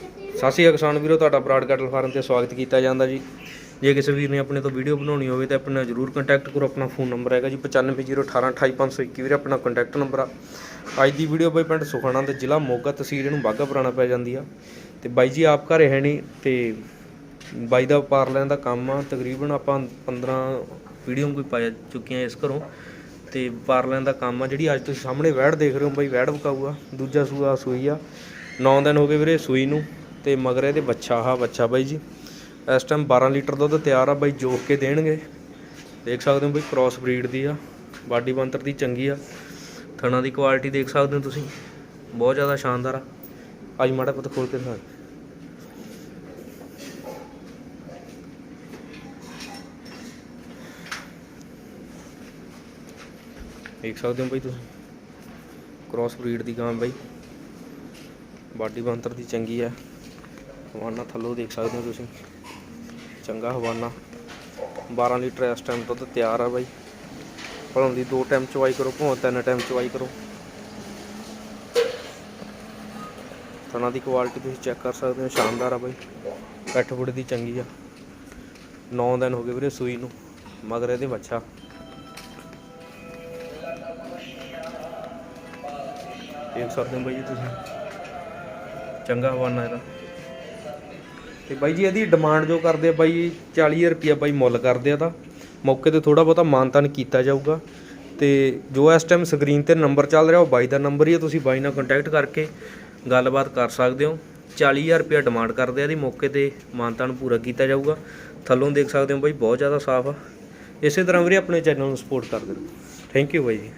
ਸਤਿ ਸ਼੍ਰੀ ਅਕਾਲ ਕਿਸਾਨ ਵੀਰੋ, ਤੁਹਾਡਾ ਬਰਾਡ ਕੈਟਲ ਫਾਰਮ ਤੇ ਸਵਾਗਤ ਕੀਤਾ ਜਾਂਦਾ ਜੀ। ਜੇ ਕਿਸੇ ਵੀਰ ਨੇ ਆਪਣੇ ਤੋਂ ਵੀਡੀਓ ਬਣਾਉਣੀ ਹੋਵੇ ਤਾਂ ਆਪਣੇ ਨਾਲ ਜਰੂਰ ਕੰਟੈਕਟ ਕਰੋ, ਆਪਣਾ ਫੋਨ ਨੰਬਰ ਹੈਗਾ ਜੀ 9501828521 ਵੀਰੇ, ਆਪਣਾ ਕੰਟੈਕਟ ਨੰਬਰ ਆ। ਅੱਜ ਦੀ ਵੀਡੀਓ ਬਾਈ ਪਿੰਡ ਸੁਖਾਣਾ ਤੇ ਜ਼ਿਲ੍ਹਾ ਮੋਗਾ ਤਹਿਸੀਲ, ਇਹਨੂੰ ਬਾਗਾ ਪੁਰਾਣਾ ਪੈ ਜਾਂਦੀ ਆ। ਤੇ ਬਾਈ ਜੀ ਆਪ ਘਰੇ ਹੈ ਨਹੀਂ ਤੇ ਬਾਈ ਦਾ ਪਾਰ ਦਾ ਕੰਮ ਆ, ਤਕਰੀਬਨ ਆਪਾਂ 15 ਵੀਡੀਓ ਕੋਈ ਪਾ ਚੁੱਕੀਆਂ ਇਸ ਘਰੋਂ। ਤੇ ਪਾਰ ਦਾ ਕੰਮ ਆ, ਜਿਹੜੀ ਅੱਜ ਤੁਸੀਂ ਸਾਹਮਣੇ ਵੈੜ ਦੇਖ ਰਹੇ ਹੋ ਬਾਈ ਵੈੜ ਵਿਕਾਊ ਆ, ਦੂਜਾ ਸੂਆ ਸੂਈ ਆ। 9 ਦਿਨ ਹੋ ਗਏ ਵੀਰੇ ਸੂਈ ਨੂੰ ਤੇ ਮਗਰ ਇਹਦੇ ਬੱਚਾ ਆ ਬੱਚਾ ਬਾਈ ਜੀ। ਇਸ ਟਾਈਮ 12 ਲੀਟਰ ਦੁੱਧ ਤਿਆਰ ਆ ਬਾਈ, ਜੋਖ ਕੇ ਦੇਣਗੇ। ਦੇਖ ਸਕਦੇ ਹੋ ਬਈ ਕ੍ਰਾਸ ਬਰੀਡ ਦੀ ਆ। ਬਾਡੀ ਬੰਤਰ ਦੀ ਚੰਗੀ ਆ। ਥਣਾ ਦੀ ਕੁਆਲਿਟੀ ਦੇਖ ਸਕਦੇ ਹੋ ਤੁਸੀਂ। ਬਹੁਤ ਜ਼ਿਆਦਾ ਸ਼ਾਨਦਾਰ ਆ। ਅੱਜ ਮਾੜਾ ਪੁੱਤ ਖੋਲ ਕੇ ਦਿਖਾ। ਦੇਖ ਸਕਦੇ ਹੋ ਬਾਈ ਤੁਸੀਂ। ਕ੍ਰਾਸ ਬਰੀਡ ਦੀ ਗਾਂ ਬਾਈ। ਬਾਡੀ ਬੰਤਰ ਦੀ ਚੰਗੀ ਹੈ। ਹਵਾਨਾ ਥੱਲੋਂ ਦੇਖ ਸਕਦੇ ਹੋ ਤੁਸੀਂ। ਚੰਗਾ ਹਵਾਨਾ। 12 ਲੀਟਰ ਇਸ ਟਾਈਮ ਦੁੱਧ ਤਿਆਰ ਆ ਬਾਈ। ਭਲੋਂ ਦੀ ਦੋ ਟਾਈਮ ਚਵਾਈ ਕਰੋ ਭਾਵੇਂ ਤਿੰਨ ਟਾਈਮ ਚਵਾਈ ਕਰੋ। ਥਣਾ ਦੀ ਕੁਆਲਿਟੀ ਤੁਸੀਂ ਚੈੱਕ ਕਰ ਸਕਦੇ ਹੋ, ਸ਼ਾਨਦਾਰ ਆ ਬਾਈ। ਪੈਠ ਬੁੜ ਦੀ ਚੰਗੀ ਆ। 9 ਦਿਨ ਹੋ ਗਏ ਵੀਰੇ ਸੂਈ ਨੂੰ, ਮਗਰ ਇਹਦੇ ਬੱਚਾ ਦੇਖ ਸਕਦੇ ਹੋ ਬਾਈ ਜੀ ਤੁਸੀਂ। ਚੰਗਾ ਹਵਾਨਾ ਇਹਦਾ। ਤੇ ਬਾਈ ਜੀ, ਇਹਦੀ ਡਿਮਾਂਡ ਜੋ ਕਰਦੇ ਆ ਬਾਈ 40000 ਰੁਪਿਆ ਬਾਈ ਮੁੱਲ ਕਰਦੇ ਆ ਤਾਂ। ਮੌਕੇ ਤੇ ਥੋੜਾ ਬਹੁਤਾ ਮਾਨਤਾਨ ਕੀਤਾ ਜਾਊਗਾ। ਤੇ ਜੋ ਇਸ ਟਾਈਮ ਸਕਰੀਨ ਤੇ ਨੰਬਰ ਚੱਲ ਰਿਹਾ, ਉਹ ਬਾਈ ਦਾ ਨੰਬਰ ਹੀ ਹੈ ਤੁਸੀਂ ਬਾਈ ਨਾਲ ਕੰਟੈਕਟ ਕਰਕੇ ਗੱਲਬਾਤ ਕਰ ਸਕਦੇ ਹੋ। 40000 ਰੁਪਿਆ ਡਿਮਾਂਡ ਕਰਦੇ ਆ ਇਹਦੀ। ਮੌਕੇ ਤੇ ਮਾਨਤਾਨ ਪੂਰਾ ਕੀਤਾ ਜਾਊਗਾ। ਥੱਲੋਂ ਦੇਖ ਸਕਦੇ ਹੋ ਬਾਈ, ਬਹੁਤ ਜ਼ਿਆਦਾ ਸਾਫ਼ ਆ। ਇਸੇ ਤਰ੍ਹਾਂ ਵੀਰੇ, ਆਪਣੇ ਚੈਨਲ ਨੂੰ ਸਪੋਰਟ ਕਰਦੇ ਰਹੋ ਥੈਂਕ ਯੂ ਬਾਈ ਜੀ।